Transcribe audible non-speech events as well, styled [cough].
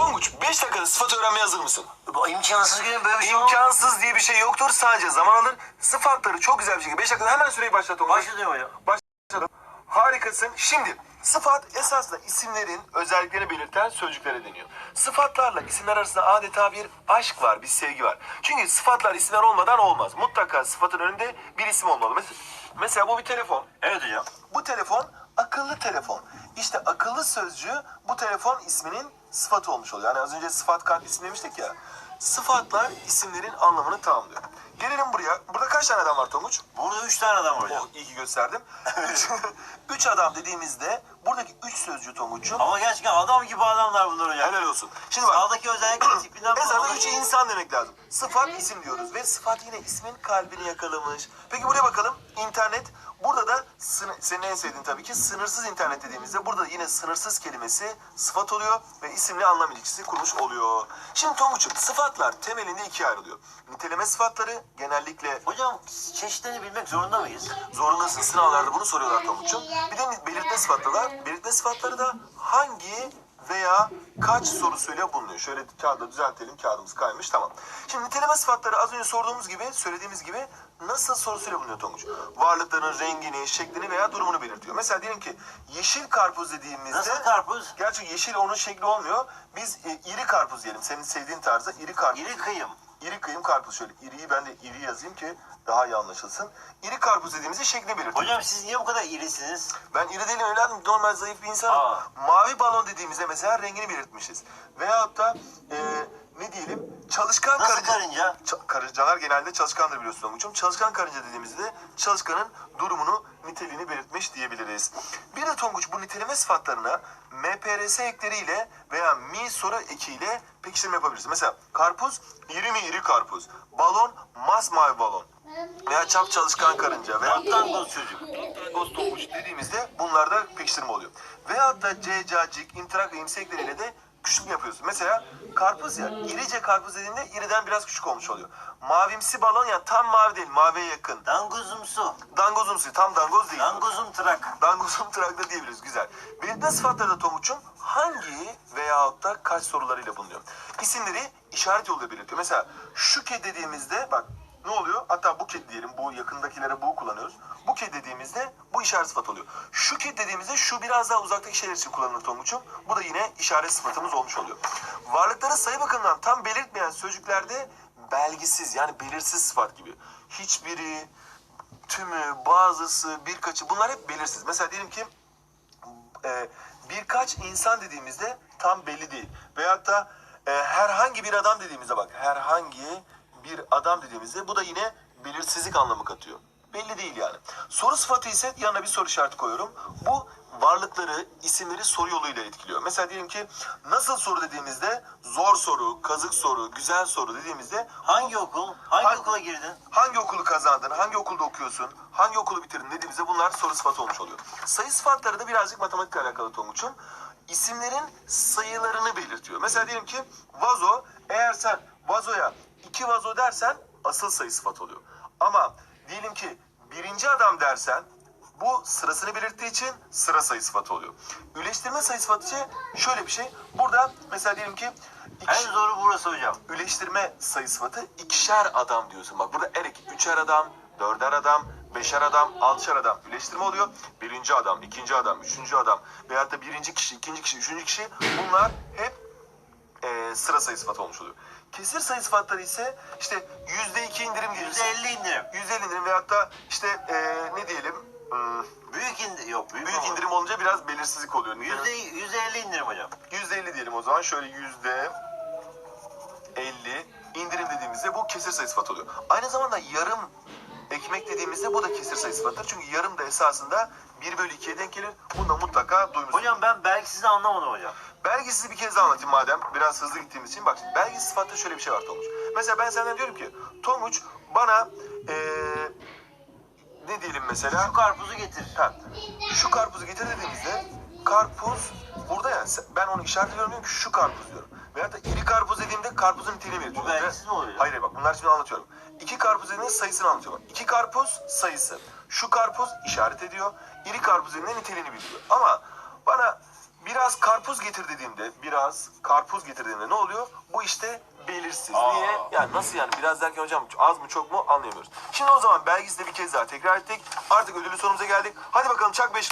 Tonguç 5 dakikada sıfat öğrenmeye hazır mısın? Bu imkansız günün böyle bir şey olmaz. İmkansız diye bir şey yoktur. Sadece zaman alır. Sıfatları çok güzel bir şekilde 5 dakikada hemen süreyi başlat Tonguç. Başlıyorum hocam. Başladım. Harikasın. Şimdi sıfat esasında isimlerin özelliklerini belirten sözcüklere deniyor. Sıfatlarla isimler arasında adeta bir aşk var, bir sevgi var. Çünkü sıfatlar isimler olmadan olmaz. Mutlaka sıfatın önünde bir isim olmalı. Mesela, mesela bu bir telefon. Evet hocam. Bu telefon akıllı telefon. İşte akıllı sözcüğü bu telefon isminin sıfatı olmuş oluyor. Yani az önce sıfat kart isim demiştik ya. Sıfatlar isimlerin anlamını tamamlıyor. Gelelim buraya. Burada kaç tane adam var Tonguç? Burada üç tane adam var hocam. Oh, iyi ki gösterdim. üç [laughs] adam dediğimizde buradaki üç sözcüğü Tonguç'um Ama gerçekten adam gibi adamlar bunlar hocam. helal olsun. Şimdi bak Sağdaki özellikle tipinden Esasında falan- üç insan demek lazım. Sıfat isim diyoruz ve sıfat yine ismin kalbini yakalamış. Peki buraya bakalım. İnternet. Burada da senin en sevdiğin tabii ki sınırsız internet dediğimizde burada yine sınırsız kelimesi sıfat oluyor ve isimle anlam ilişkisi kurmuş oluyor. Şimdi Tonguç'um sıfatlar temelinde ikiye ayrılıyor. Niteleme sıfatları genellikle Hocam çeşitlerini bilmek zorunda mıyız? zorundasın sınavlarda bunu soruyorlar Tonguç'um. Bir de belirtme sıfatları var. Belirtme sıfatları da hangi veya kaç sorusuyla bulunuyor. Şöyle kağıda düzeltelim. Kağıdımız kaymış. Tamam. Şimdi niteleme sıfatları az önce sorduğumuz gibi, söylediğimiz gibi nasıl sorusuyla bulunuyor Tonguç? Varlıkların rengini, şeklini veya durumunu belirtiyor. Mesela diyelim ki yeşil karpuz dediğimizde... Nasıl karpuz? Gerçi yeşil onun şekli olmuyor. Biz e, iri karpuz diyelim. Senin sevdiğin tarzda iri karpuz. İri kıyım. İri kıyım karpuz şöyle. İriyi ben de iri yazayım ki daha iyi anlaşılsın. İri karpuz dediğimizde şeklini belirtiyor. Hocam siz niye bu kadar irisiniz? Ben iri değilim evladım. Normal zayıf bir insanım. Aa. Mavi balon dediğimizde mesela rengini belirtmişiz. Veyahut da e, ne diyelim çalışkan Nasıl karınca. karınca? Ça- karıncalar genelde çalışkandır biliyorsun Tonguç'um. Çalışkan karınca dediğimizde de çalışkanın durumunu, niteliğini belirtmiş diyebiliriz. Bir de Tonguç bu niteleme sıfatlarına MPRS ekleriyle veya mi soru ekiyle pekiştirme yapabiliriz. Mesela karpuz, iri mi iri karpuz. Balon, masmavi balon. Veya çap çalışkan karınca. Veya Atlangoz çocuk. Ghost olmuş dediğimizde bunlarda pekiştirme oluyor. Veyahut da C, cacık, intrak ve imsekleriyle de küçültme yapıyorsun. Mesela karpuz ya, irice karpuz dediğinde iriden biraz küçük olmuş oluyor. Mavimsi balon ya tam mavi değil, maviye yakın. Dangozumsu. Dangozumsu, tam dangoz değil. Dangozum tırak. Dangozum trakta diyebiliriz, güzel. Belirtme sıfatları da Tomuç'um hangi veyahut da kaç sorularıyla bulunuyor. İsimleri işaret yoluyla belirtiyor. Mesela şu kedi dediğimizde bak ne oluyor? Hatta bu kedi diyelim, bu yakındakilere bu kullanıyoruz. Bu kedi dediğimizde bu işaret sıfat oluyor. Şu kedi dediğimizde şu biraz daha uzaktaki şeyler için kullanılır Tonguç'um. Bu da yine işaret sıfatımız olmuş oluyor. Varlıkları sayı bakımından tam belirtmeyen sözcüklerde belgisiz yani belirsiz sıfat gibi. Hiçbiri, tümü, bazısı, birkaçı bunlar hep belirsiz. Mesela diyelim ki e, birkaç insan dediğimizde tam belli değil. Veyahut da e, herhangi bir adam dediğimizde bak herhangi bir adam dediğimizde bu da yine belirsizlik anlamı katıyor. Belli değil yani. Soru sıfatı ise yanına bir soru işareti koyuyorum. Bu varlıkları, isimleri soru yoluyla etkiliyor. Mesela diyelim ki nasıl soru dediğimizde zor soru, kazık soru, güzel soru dediğimizde Hangi okul? Hangi Hangi- okula girdin? Hangi okulu kazandın, hangi okulda okuyorsun, hangi okulu bitirdin dediğimizde bunlar soru sıfatı olmuş oluyor. Sayı sıfatları da birazcık matematikle alakalı Tonguç'um. İsimlerin sayılarını belirtiyor. Mesela diyelim ki vazo, eğer sen vazoya iki vazo dersen asıl sayı sıfat oluyor. Ama diyelim ki birinci adam dersen bu sırasını belirttiği için sıra sayı sıfatı oluyor. Üleştirme sayı sıfatı şöyle bir şey. Burada mesela diyelim ki iki- En zoru burası hocam. Üleştirme sayı sıfatı ikişer adam diyorsun. Bak burada er eki üçer adam, dörder adam, beşer adam, altışar adam üleştirme oluyor. Birinci adam, ikinci adam, üçüncü adam veyahut da birinci kişi, ikinci kişi, üçüncü kişi bunlar hep e, sıra sayı sıfatı olmuş oluyor. Kesir sayı sıfatları ise işte yüzde iki indirim gelirse, %50 indirim. yüzde elli indirim veyahut da işte e, ne diyelim hmm, Büyük indirim. Yok büyük, büyük indirim olunca biraz belirsizlik oluyor. Yüzde, yüzde elli indirim hocam. Yüzde elli diyelim o zaman. Şöyle yüzde elli indirim dediğimizde bu kesir sayı sıfatı oluyor. Aynı zamanda yarım ekmek dediğimizde bu da kesir sayı sıfatıdır. Çünkü yarım da esasında 1 bölü 2'ye denk gelir. Bunu da mutlaka duymuşsunuz. Hocam ben belki sizi anlamadım hocam. Belgesizi bir kez daha anlatayım madem. Biraz hızlı gittiğimiz için. Bak şimdi belgesiz sıfatta şöyle bir şey var Tonguç. Mesela ben senden diyorum ki Tonguç bana eee ne diyelim mesela? Şu karpuzu getir. Ha, şu karpuzu getir dediğimizde karpuz burada yani ben onu işaretliyorum diyorum ki şu karpuz diyorum. Veyahut da iri karpuz dediğimde karpuzun niteliğini belirtiyorum. Bu belgesiz mi oluyor? Hayır hayır bak bunlar şimdi anlatıyorum. İki karpuz dediğinde sayısını anlatıyorum. İki karpuz sayısı. Şu karpuz işaret ediyor. İri karpuz dediğinde niteliğini bildiriyor. Ama bana Biraz karpuz getir dediğimde, biraz karpuz getir dediğimde ne oluyor? Bu işte belirsiz. Aa. Niye? Yani nasıl yani? Biraz derken hocam az mı çok mu anlayamıyoruz. Şimdi o zaman belgesinde bir kez daha tekrar ettik. Artık ödüllü sorumuza geldik. Hadi bakalım çak beş.